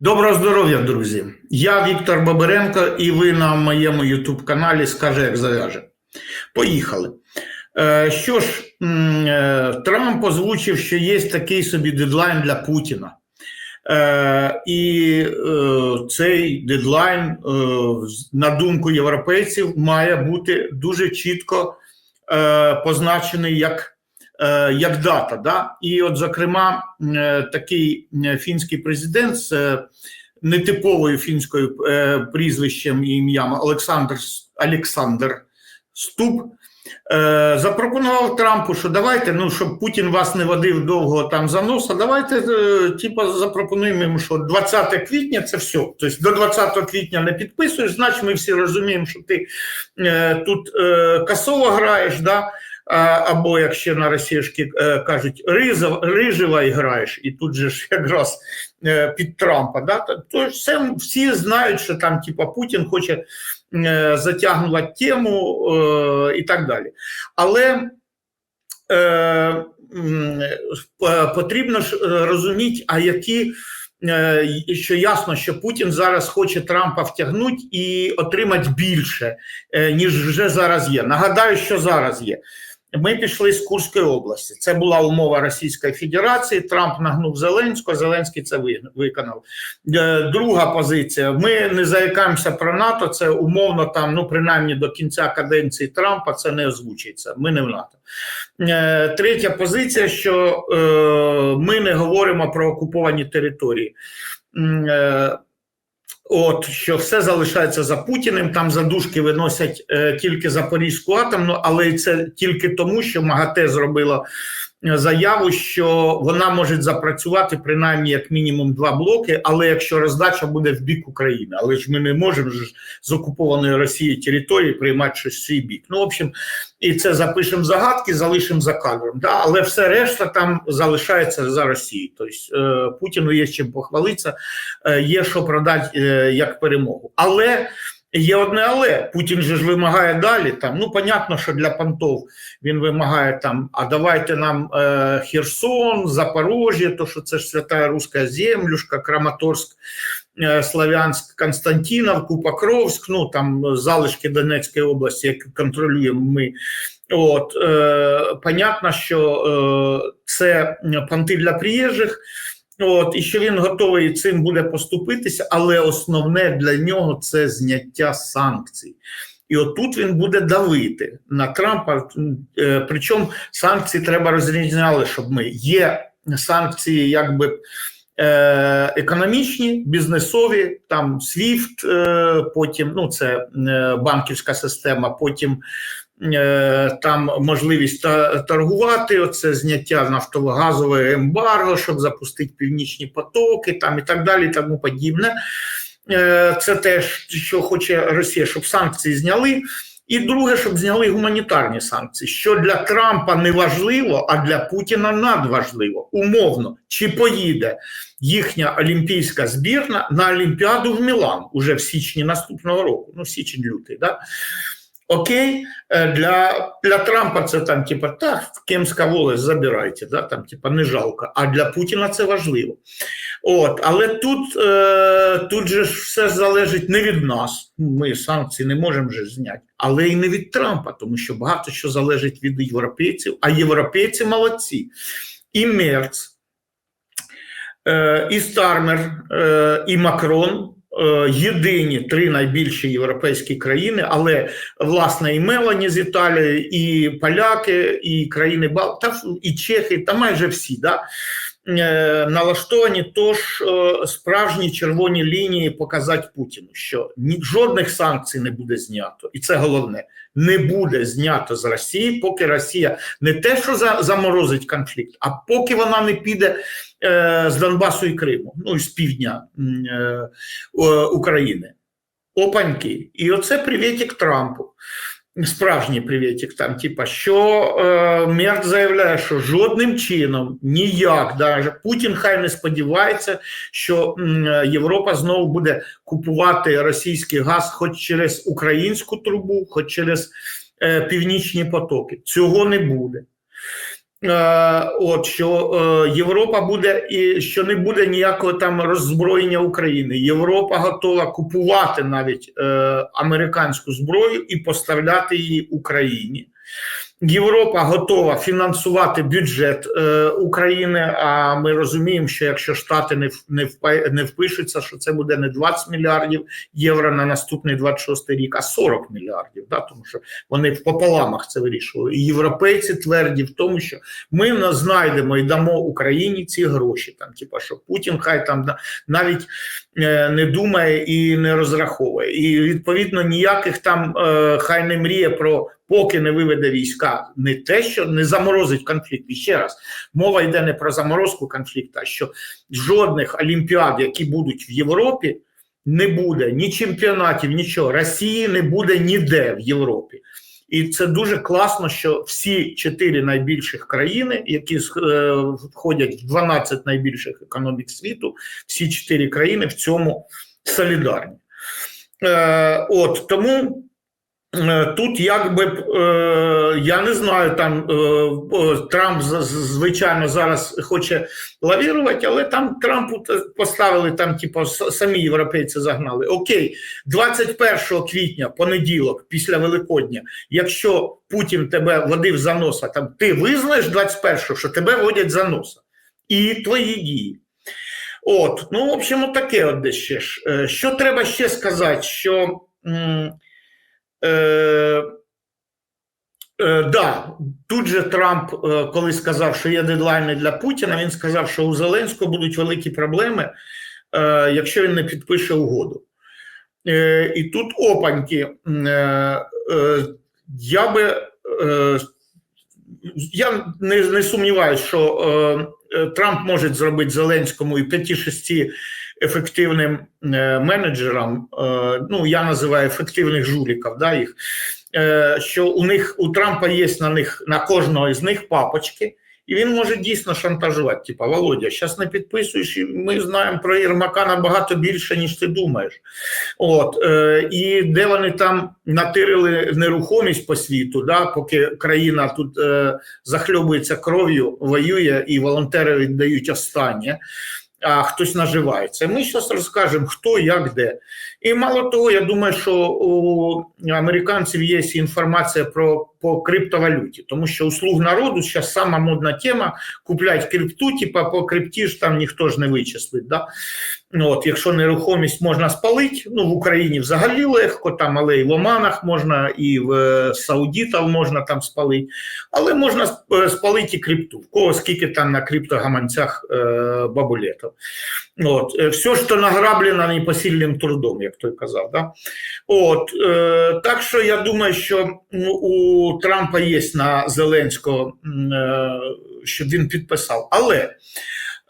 Доброго здоров'я, друзі! Я Віктор Бабиренко, і ви на моєму YouTube каналі Скаже, як зав'яже. Поїхали. Е, Що ж, е, Трамп озвучив, що є такий собі дедлайн для Путіна. Е, І цей дедлайн, на думку європейців, має бути дуже чітко позначений як як дата. Да? І, от, зокрема, е, такий е, фінський президент з е, нетиповою фінською е, прізвищем і ім'ям Олександр Олександр Ступ. е, Запропонував Трампу, що давайте, ну щоб Путін вас не водив довго там за носа, давайте е, типа запропонуємо йому, що 20 квітня це все. Тобто до 20 квітня не підписуєш, значить ми всі розуміємо, що ти е, тут е, касово граєш, да? Або як ще на російській е, кажуть, рижева граєш, і тут же ж якраз е, під Трампа. Да? То- все, всі знають, що там типа Путін хоче е, затягнути тему і так далі. Але потрібно ж розуміти, а які. Що ясно, що Путін зараз хоче Трампа втягнути і отримати більше, ніж вже зараз є. Нагадаю, що зараз є. Ми пішли з Курської області. Це була умова Російської Федерації. Трамп нагнув Зеленського. Зеленський це виконав. Е, Друга позиція. Ми не заякаємося про НАТО. Це умовно там, ну принаймні до кінця каденції Трампа це не озвучується. Ми не в НАТО. Е, Третя позиція, що е, ми не говоримо про окуповані території. От що все залишається за Путіним. Там задушки виносять е, тільки Запорізьку атомну, але це тільки тому, що МАГАТЕ зробила заяву, що вона може запрацювати принаймні як мінімум два блоки. Але якщо роздача буде в бік України, але ж ми не можемо ж з окупованої Росії території приймати щось в свій бік. Ну, в общем, і це запишемо загадки, залишимо за кадром. Да? Але все решта там залишається за Росією. Тобто е, Путіну є чим похвалитися е, є що продати е, як перемогу. Але є одне але Путін же ж вимагає далі. Там ну понятно, що для понтов він вимагає там. А давайте нам е, Херсон, Запорожжя, то що це ж свята руська землюшка, Краматорськ. е, Славянськ, Константиновку, Покровськ, ну там залишки Донецької області, які контролюємо ми. От е, понятно, що е, це понти для приїжджих, От, і що він готовий цим буде поступитися, але основне для нього це зняття санкцій. І отут він буде давити на Трампа. Е, Причому санкції треба розрізняли, щоб ми є санкції, якби. е, Економічні, бізнесові, там SWIFT, е, потім ну це банківська система, потім там можливість торгувати, оце зняття нафтово-газового ембарго, щоб запустити північні потоки, там і так далі, і тому подібне. Е, Це те, що хоче Росія, щоб санкції зняли. І друге, щоб зняли гуманітарні санкції, що для Трампа не важливо, а для Путіна надважливо. Умовно, чи поїде їхня олімпійська збірна на Олімпіаду в Мілан уже в січні наступного року, ну січень-лютий, да? Окей, Е, для, для Трампа це там, типа, так, Кемська волость забирайте, да, там, типа, не жалко. А для Путіна це важливо. От, але тут, е, тут же все залежить не від нас. Ми санкції не можемо же зняти, але і не від Трампа, тому що багато що залежить від європейців, а європейці молодці. І Мерц, е, і Стармер, е, і Макрон. Е, Єдині три найбільші європейські країни, але власне і Мелані з Італії, і поляки, і країни Бал, та і Чехи, та майже всі да, налаштовані. Тож е, справжні червоні лінії показати Путіну, що жодних санкцій не буде знято, і це головне. Не буде знято з Росії, поки Росія не те, що заморозить конфлікт, а поки вона не піде е, з Донбасу і Криму, ну і з півдня е, України. Опаньки. І оце привітик Трампу. Справжній привітик там, типа, що е, Мерт заявляє, що жодним чином ніяк, даже Путін хай не сподівається, що е, Європа знову буде купувати російський газ хоч через українську трубу, хоч через е, північні потоки. Цього не буде. Е, От що е, Європа буде і що не буде ніякого там роззброєння України. Європа готова купувати навіть е, американську зброю і поставляти її Україні. Європа готова фінансувати бюджет е, України. А ми розуміємо, що якщо Штати не не не впишуться, що це буде не 20 мільярдів євро на наступний 26 рік, а 40 мільярдів. Да? Тому що вони в пополамах це вирішували. І європейці тверді в тому, що ми на- знайдемо і дамо Україні ці гроші. Там, типа, що Путін хай там на- навіть не думає і не розраховує. І відповідно ніяких там е, хай не мріє про поки не виведе війська, не те, що не заморозить конфлікт. І ще раз мова йде не про заморозку конфлікту, а що жодних олімпіад, які будуть в Європі. Не буде ні чемпіонатів, нічого. Росії не буде ніде в Європі. І це дуже класно, що всі чотири найбільших країни, які е, входять в 12 найбільших економік світу, всі чотири країни в цьому солідарні. Е, от тому тут якби е, я не знаю, там е, Трамп звичайно зараз хоче лавірувати, але там Трампу поставили там, типу, самі європейці загнали. Окей, 21 квітня, понеділок, після Великодня, якщо Путін тебе водив за носа, там ти визнаєш 21-го, що тебе водять за носа, і твої дії. От, ну, в общем, таке от десь ще. Е, Що треба ще сказати, що е, е, да, тут же Трамп, е, коли сказав, що є дедлайни для Путіна, він сказав, що у Зеленського будуть великі проблеми, е, якщо він не підпише угоду. Е, і тут опаньки. Е, е, я би. Е, я не, не сумніваюся, що е, Трамп може зробити Зеленському і 5-6 ефективним е, менеджерам. Е, ну, я називаю ефективних жуліків, да, їх, е, що у них у Трампа є на них на кожного із них папочки. І він може дійсно шантажувати. Типа Володя, зараз не підписуєш, і ми знаємо про Єрмака набагато більше, ніж ти думаєш. От, е, І де вони там натирили нерухомість по світу, да, поки країна тут е, захльобується кров'ю, воює і волонтери віддають останнє, а хтось наживається. Ми зараз розкажемо, хто, як, де. І мало того, я думаю, що у американців є інформація про по криптовалюті, тому що у слуг народу зараз сама модна тема куплять крипту, типа по крипті ж там ніхто ж не вичислить. Да? От, Якщо нерухомість можна спалити, ну в Україні взагалі легко, там, але і в Оманах можна, і в е, Саудітів можна там спалити, але можна е, спалити і крипту. В кого скільки там на криптогаманцях е, бабулетів. От, е, все, що награблено непосильним трудом, як той казав. Да? От, е, так що я думаю, що ну, Трампа є на Зеленського, е, щоб він підписав. Але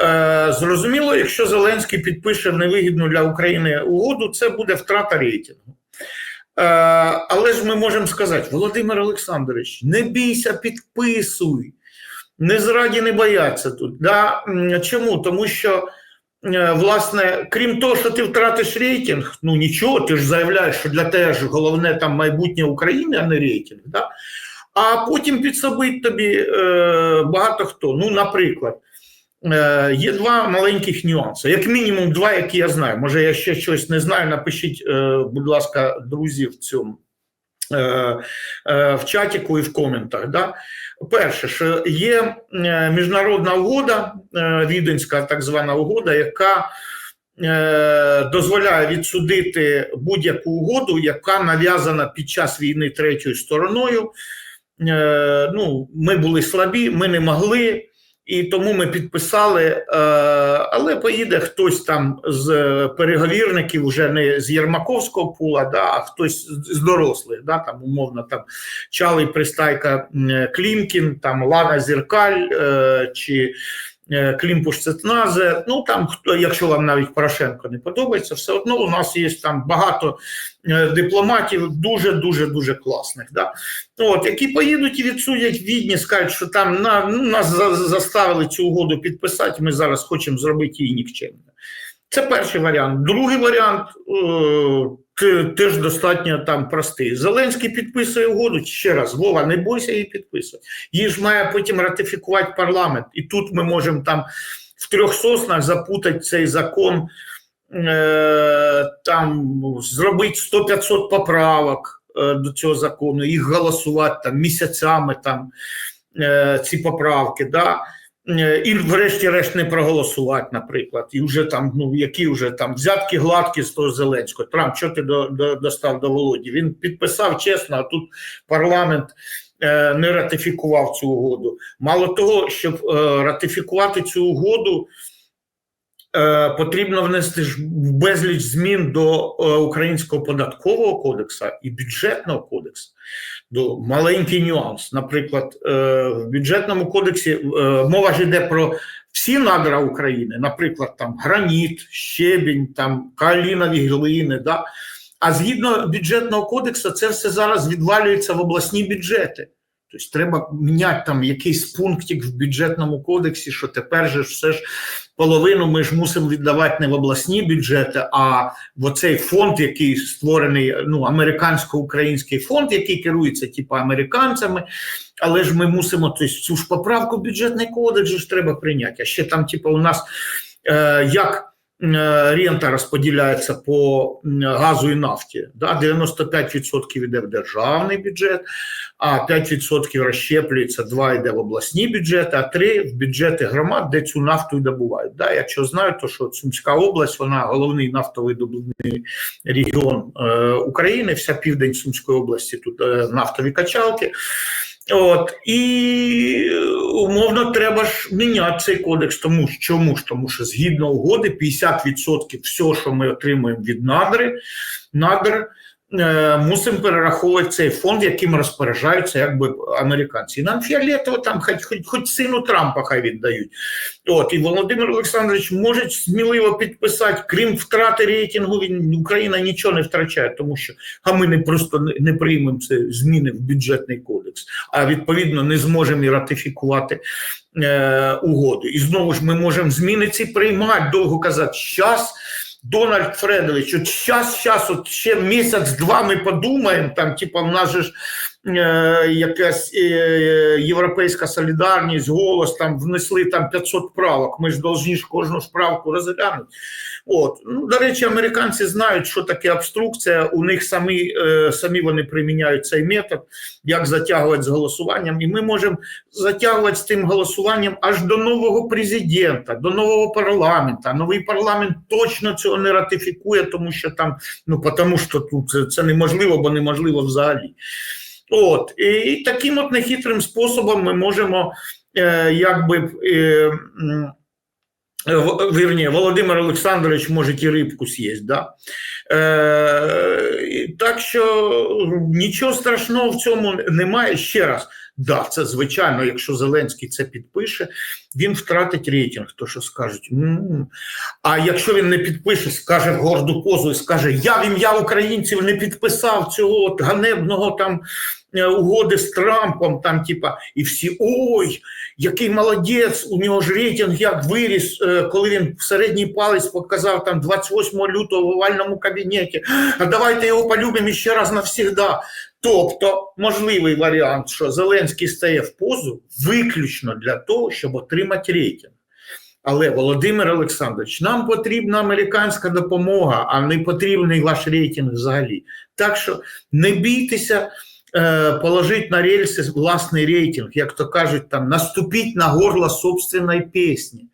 Е, Зрозуміло, якщо Зеленський підпише невигідну для України угоду, це буде втрата рейтингу. Е, Але ж ми можемо сказати, Володимир Олександрович, не бійся, підписуй. Не зраді не бояться тут. Да? Чому? Тому що, власне, крім того, що ти втратиш рейтинг, ну нічого, ти ж заявляєш, що для тебе ж головне там майбутнє України, а не рейтинг. Да? А потім підсобить тобі е, багато хто. Ну, наприклад. Е, Є два маленьких нюанси, як мінімум два, які я знаю. Може, я ще щось не знаю. Напишіть, е, будь ласка, друзі, в цьому е, е, в чатіку і в коментах. Да? Перше, що є е, міжнародна угода, е, віденська так звана угода, яка е, дозволяє відсудити будь-яку угоду, яка нав'язана під час війни третьою стороною. Е, Ну, ми були слабі, ми не могли. І тому ми підписали, е, але поїде хтось там з переговірників, вже не з Єрмаковського пула, да, а хтось з дорослих, да, там умовно там Чалий Пристайка Клімкін, там Лана Зіркаль е, чи Клімпуш Цетназе. Ну там хто, якщо вам навіть Порошенко не подобається, все одно у нас є там багато е, дипломатів, дуже дуже дуже класних. Да. От, які поїдуть і відсудять відні, скажуть, що там на, ну, нас за- заставили цю угоду підписати, ми зараз хочемо зробити її нікчемною. Це перший варіант. Другий варіант е, теж достатньо там простий. Зеленський підписує угоду. Ще раз, Вова, не бойся її підписувати. Її ж має потім ратифікувати парламент. І тут ми можемо там в трьох соснах запутати цей закон, е, там зробити 100-500 поправок е, до цього закону, їх голосувати там місяцями там е, ці поправки. Да? Е, І врешті-решт не проголосувати, наприклад, і вже там, ну які вже там взятки гладкі з того Зеленського. Трамп, що ти до, до, достав до Володі? Він підписав чесно, а тут парламент е, не ратифікував цю угоду. Мало того, щоб е, ратифікувати цю угоду, потрібно внести ж безліч змін до е, українського податкового кодексу і бюджетного кодексу. До маленький нюанс. Наприклад, е, в бюджетному кодексі е, мова ж йде про всі надра України, наприклад, там граніт, щебінь, там калінові глини. Да? А згідно бюджетного кодексу, це все зараз відвалюється в обласні бюджети. Тобто треба міняти там якийсь пунктик в бюджетному кодексі, що тепер же все ж половину ми ж мусимо віддавати не в обласні бюджети, а в оцей фонд, який створений, ну американсько-український фонд, який керується типу американцями. Але ж ми мусимо тобто, цю ж поправку бюджетний кодекс ж треба прийняти. А ще там, типу, у нас е, як е, рента розподіляється по газу і нафті. Да? 95% йде в державний бюджет, а 5% розщеплюється, 2 йде в обласні бюджети, а 3 в бюджети громад, де цю нафту і добувають. Да? Якщо знаю, то що Сумська область, вона головний нафтовий добувний регіон е, України, вся південь Сумської області, тут е, нафтові качалки. От і умовно треба ж міняти цей кодекс. Тому що чому ж? Тому що згідно угоди 50% всього, що ми отримуємо від надри, надр, мусимо перераховувати цей фонд, яким розпоряджаються якби американці. І нам фіолетово там хоч, хоч, хоч сину Трампа хай віддають. От і Володимир Олександрович може сміливо підписати, крім втрати рейтингу, він Україна нічого не втрачає, тому що а ми не просто не, не приймемо це зміни в бюджетний кодекс, а відповідно не зможемо і ратифікувати е, угоду. І знову ж ми можемо зміни ці приймати, довго казати, щас. Дональд Фредович, от зараз, зараз, от ще місяць-два ми подумаємо, там, типа, в нас же ж якась е, європейська солідарність, голос, там внесли там 500 правок, ми ж повинні ж кожну ж правку розглянути. От. Ну, до речі, американці знають, що таке обструкція, у них самі, е, самі вони приміняють цей метод, як затягувати з голосуванням, і ми можемо затягувати з тим голосуванням аж до нового президента, до нового парламента. Новий парламент точно цього не ратифікує, тому що там, ну тому що тут це, це неможливо, бо неможливо взагалі. От і таким от нехитрим способом ми можемо е, якби. Е, Вірні, Володимир Олександрович може і рибку з'їсть, да? Е, так що нічого страшного в цьому немає. Ще раз, да, це звичайно, якщо Зеленський це підпише, він втратить рейтинг, то що скажуть. «М». А якщо він не підпише, скаже горду позу і скаже: Я в ім'я українців не підписав цього от ганебного там е, угоди з Трампом, там, типа, і всі ой, який молодець, у нього ж рейтинг як виріс, е, коли він в середній палець показав там 28 лютого в овальному кабінеті. А давайте його полюбимо ще раз навсігда. Тобто, можливий варіант, що Зеленський стає в позу виключно для того, щоб отримати рейтинг. Але Володимир Олександрович, нам потрібна американська допомога, а не потрібний ваш рейтинг взагалі. Так що не бійтеся е, положити на рельси власний рейтинг, як то кажуть, там наступіть на горло собственної пісні.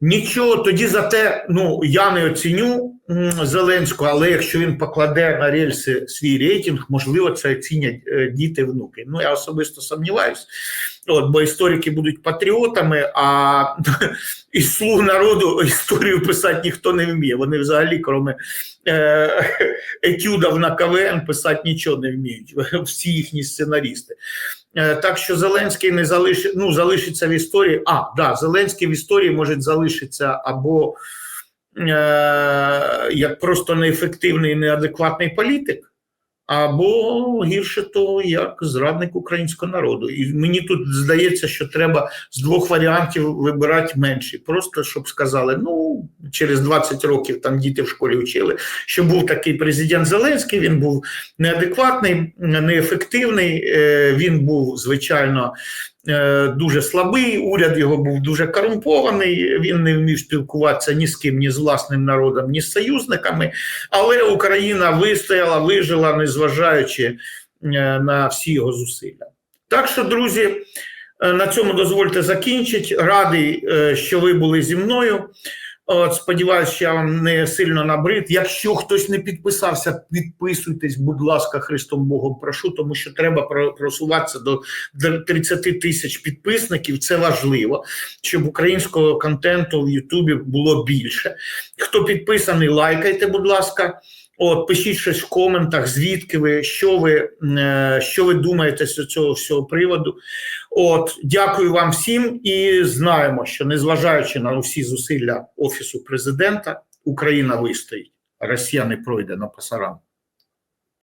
Нічого, тоді за те, ну я не оціню Зеленського, але якщо він покладе на рельси свій рейтинг, можливо, це оцінять е, діти, внуки. Ну я особисто сумніваюсь. От, бо історики будуть патріотами, а із слуг народу історію писати ніхто не вміє. Вони взагалі, крім е, етюдів на КВН, писати нічого не вміють. Всі їхні сценарісти. Е, Так що Зеленський не залишить, ну, залишиться в історії. А, да, Зеленський в історії може залишитися або е, як просто неефективний, неадекватний політик. Або гірше то як зрадник українського народу. І мені тут здається, що треба з двох варіантів вибирати менший. Просто щоб сказали, ну через 20 років там діти в школі вчили, що був такий президент Зеленський, він був неадекватний, неефективний, е, він був звичайно. Е, Дуже слабий, уряд його був дуже корумпований. Він не вмів спілкуватися ні з ким, ні з власним народом, ні з союзниками. Але Україна вистояла, вижила, незважаючи е, на всі його зусилля. Так що, друзі, е, на цьому дозвольте закінчити. Радий, що ви були зі мною. От, сподіваюся, що я вам не сильно набрид. Якщо хтось не підписався, підписуйтесь, будь ласка, Христом Богом прошу, тому що треба просуватися до 30 тисяч підписників. Це важливо, щоб українського контенту в Ютубі було більше. Хто підписаний, лайкайте, будь ласка. От, пишіть щось в коментах, звідки ви, що ви, е, що ви думаєте з цього всього приводу. От, дякую вам всім і знаємо, що незважаючи на усі зусилля Офісу президента, Україна вистоїть, Росія не пройде на пасаран.